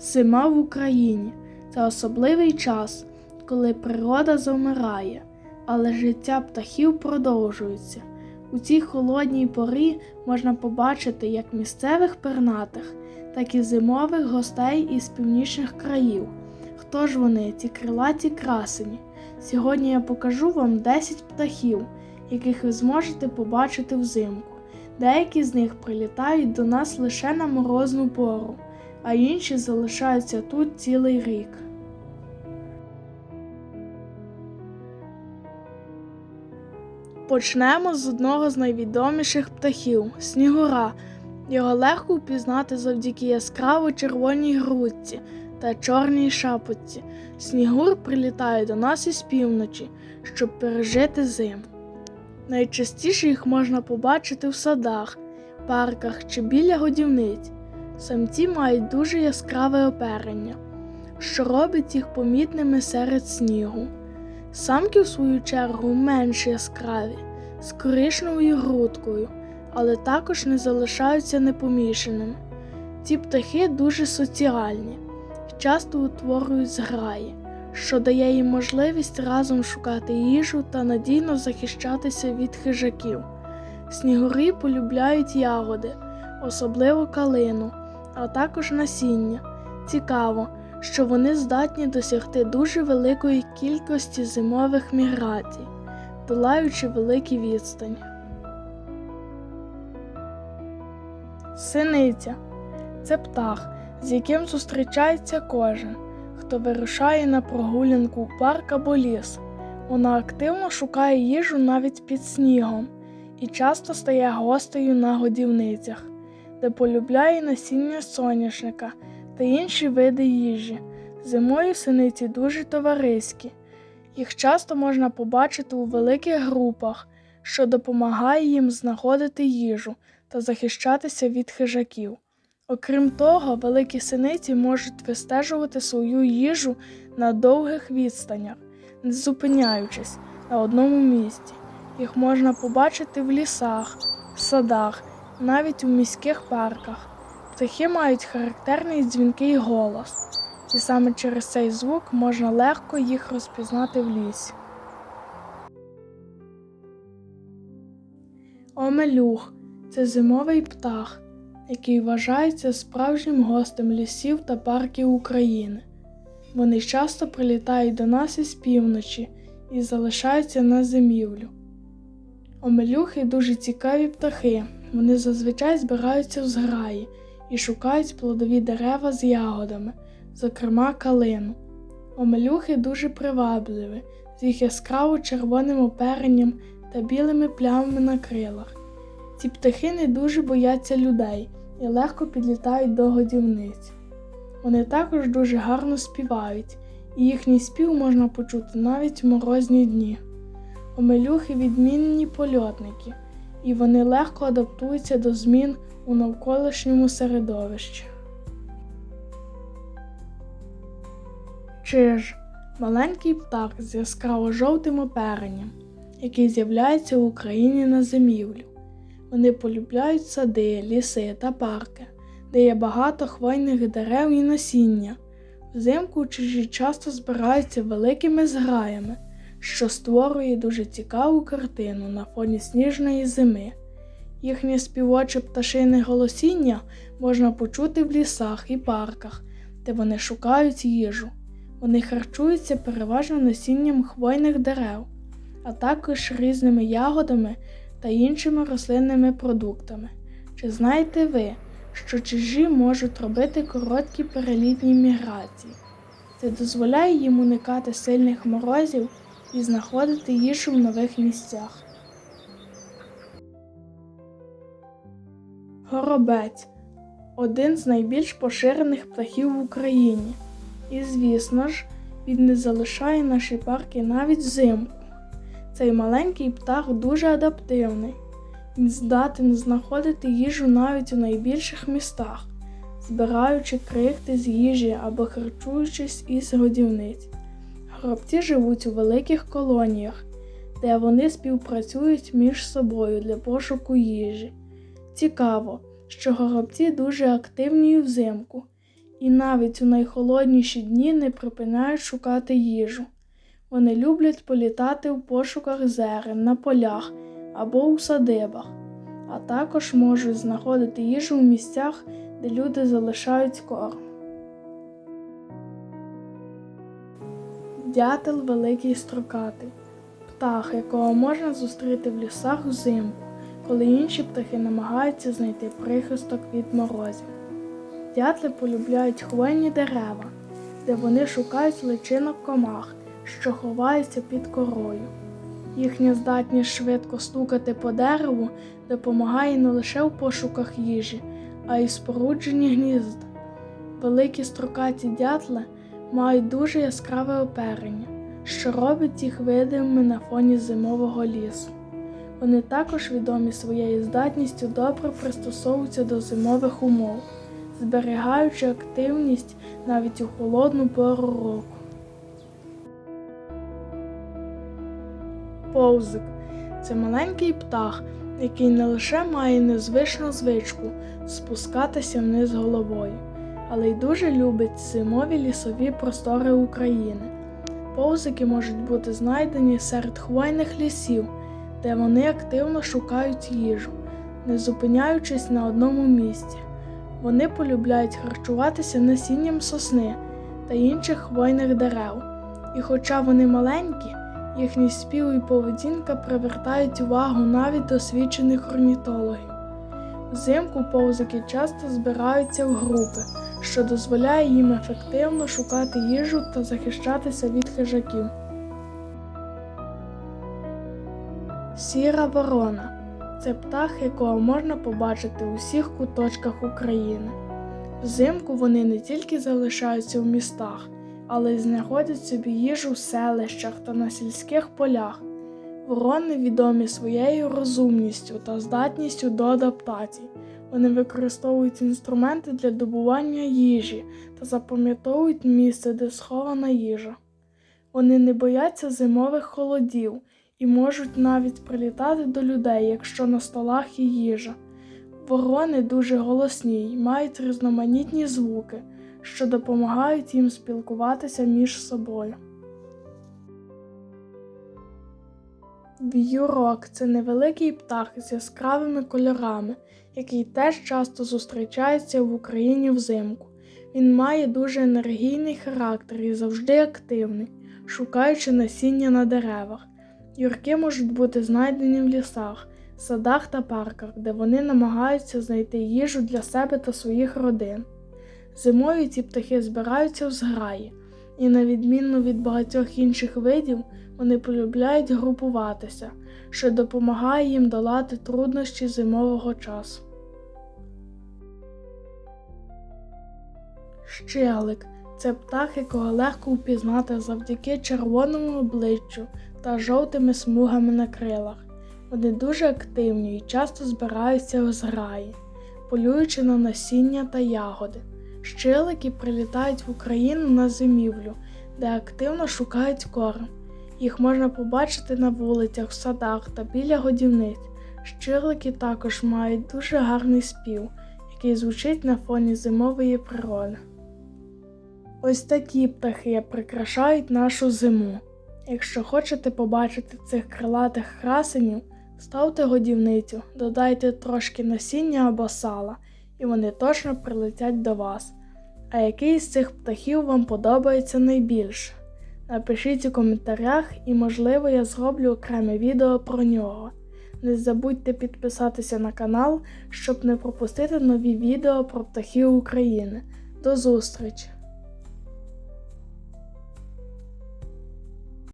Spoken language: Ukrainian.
Зима в Україні це особливий час, коли природа завмирає, але життя птахів продовжується. У цій холодній порі можна побачити як місцевих пернатих, так і зимових гостей із північних країв. Хто ж вони, ці крилаті красені? Сьогодні я покажу вам 10 птахів, яких ви зможете побачити взимку. Деякі з них прилітають до нас лише на морозну пору, а інші залишаються тут цілий рік. Почнемо з одного з найвідоміших птахів снігура. Його легко впізнати завдяки яскраво червоній грудці та чорній шапочці. Снігур прилітає до нас із півночі, щоб пережити зиму. Найчастіше їх можна побачити в садах, парках чи біля годівниць. Самці мають дуже яскраве оперення, що робить їх помітними серед снігу. Самки, в свою чергу, менш яскраві, з коричневою грудкою, але також не залишаються непомішаними. Ці птахи дуже соціальні, часто утворюють зграї, що дає їм можливість разом шукати їжу та надійно захищатися від хижаків. Снігурі полюбляють ягоди, особливо калину, а також насіння. Цікаво, що вони здатні досягти дуже великої кількості зимових міграцій, долаючи великі відстані. Синиця це птах, з яким зустрічається кожен, хто вирушає на прогулянку в парк або ліс. Вона активно шукає їжу навіть під снігом і часто стає гостею на годівницях, де полюбляє насіння соняшника та інші види їжі. Зимою синиці дуже товариські. Їх часто можна побачити у великих групах, що допомагає їм знаходити їжу та захищатися від хижаків. Окрім того, великі синиці можуть вистежувати свою їжу на довгих відстанях, не зупиняючись на одному місці. Їх можна побачити в лісах, садах, навіть у міських парках. Птахи мають характерний дзвінкий голос, і саме через цей звук можна легко їх розпізнати в лісі. Омелюх це зимовий птах, який вважається справжнім гостем лісів та парків України. Вони часто прилітають до нас із півночі і залишаються на зимівлю. Омелюхи дуже цікаві птахи. Вони зазвичай збираються в зграї і шукають плодові дерева з ягодами, зокрема калину. Омелюхи дуже привабливі, з їх яскраво червоним оперенням та білими плямами на крилах. Ці птахи не дуже бояться людей і легко підлітають до годівниць. Вони також дуже гарно співають, і їхній спів можна почути навіть в морозні дні. Омелюхи відмінні польотники, і вони легко адаптуються до змін у навколишньому середовищі. Чиж маленький птах з яскраво жовтим оперенням, який з'являється в Україні на зимівлю. Вони полюбляють сади, ліси та парки, де є багато хвойних дерев і насіння. Взимку чужі часто збираються великими зграями, що створює дуже цікаву картину на фоні сніжної зими. Їхнє співоче пташине голосіння можна почути в лісах і парках, де вони шукають їжу. Вони харчуються переважно насінням хвойних дерев, а також різними ягодами та іншими рослинними продуктами. Чи знаєте ви, що чижі можуть робити короткі перелітні міграції? Це дозволяє їм уникати сильних морозів і знаходити їжу в нових місцях. Горобець один з найбільш поширених птахів в Україні. І, звісно ж, він не залишає наші парки навіть взимку. Цей маленький птах дуже адаптивний. Він здатен знаходити їжу навіть у найбільших містах, збираючи крихти з їжі або харчуючись із годівниць. Горобці живуть у великих колоніях, де вони співпрацюють між собою для пошуку їжі. Цікаво, що горобці дуже активні взимку і навіть у найхолодніші дні не припиняють шукати їжу. Вони люблять політати у пошуках зерен на полях або у садибах, а також можуть знаходити їжу у місцях, де люди залишають корм. Дятел великий строкатий, птах, якого можна зустріти в лісах взимку, коли інші птахи намагаються знайти прихисток від морозів. Дятли полюбляють хвойні дерева, де вони шукають личинок комах, що ховаються під корою. Їхня здатність швидко стукати по дереву допомагає не лише в пошуках їжі, а й спорудженні гнізд. Великі строкаті дятли мають дуже яскраве оперення, що робить їх видимими на фоні зимового лісу. Вони також відомі своєю здатністю добре пристосовуватися до зимових умов, зберігаючи активність навіть у холодну пору року. Повзик це маленький птах, який не лише має незвичну звичку спускатися вниз головою, але й дуже любить зимові лісові простори України. Повзики можуть бути знайдені серед хвойних лісів, де вони активно шукають їжу, не зупиняючись на одному місці. Вони полюбляють харчуватися насінням сосни та інших хвойних дерев, і хоча вони маленькі, їхній спів і поведінка привертають увагу навіть досвідчених орнітологів. Взимку повзики часто збираються в групи, що дозволяє їм ефективно шукати їжу та захищатися від хижаків. Сіра ворона це птах, якого можна побачити у всіх куточках України. Взимку вони не тільки залишаються в містах, але й знаходять собі їжу в селищах та на сільських полях. Ворони відомі своєю розумністю та здатністю до адаптацій. Вони використовують інструменти для добування їжі та запам'ятовують місце, де схована їжа. Вони не бояться зимових холодів і можуть навіть прилітати до людей, якщо на столах є їжа. Ворони дуже голосні й мають різноманітні звуки, що допомагають їм спілкуватися між собою. В'юрок це невеликий птах з яскравими кольорами, який теж часто зустрічається в Україні взимку. Він має дуже енергійний характер і завжди активний, шукаючи насіння на деревах. Юрки можуть бути знайдені в лісах, садах та парках, де вони намагаються знайти їжу для себе та своїх родин. Зимою ці птахи збираються в зграї, і, на відміну від багатьох інших видів, вони полюбляють групуватися, що допомагає їм долати труднощі зимового часу. Щелик це птах, якого легко впізнати завдяки червоному обличчю та жовтими смугами на крилах. Вони дуже активні і часто збираються у зграї, полюючи на насіння та ягоди. Щелики прилітають в Україну на зимівлю, де активно шукають корм. Їх можна побачити на вулицях, в садах та біля годівниць. Щирлики також мають дуже гарний спів, який звучить на фоні зимової природи. Ось такі птахи прикрашають нашу зиму. Якщо хочете побачити цих крилатих красенів, ставте годівницю, додайте трошки насіння або сала, і вони точно прилетять до вас. А який з цих птахів вам подобається найбільше? Напишіть у коментарях і, можливо, я зроблю окреме відео про нього. Не забудьте підписатися на канал, щоб не пропустити нові відео про птахів України. До зустрічі!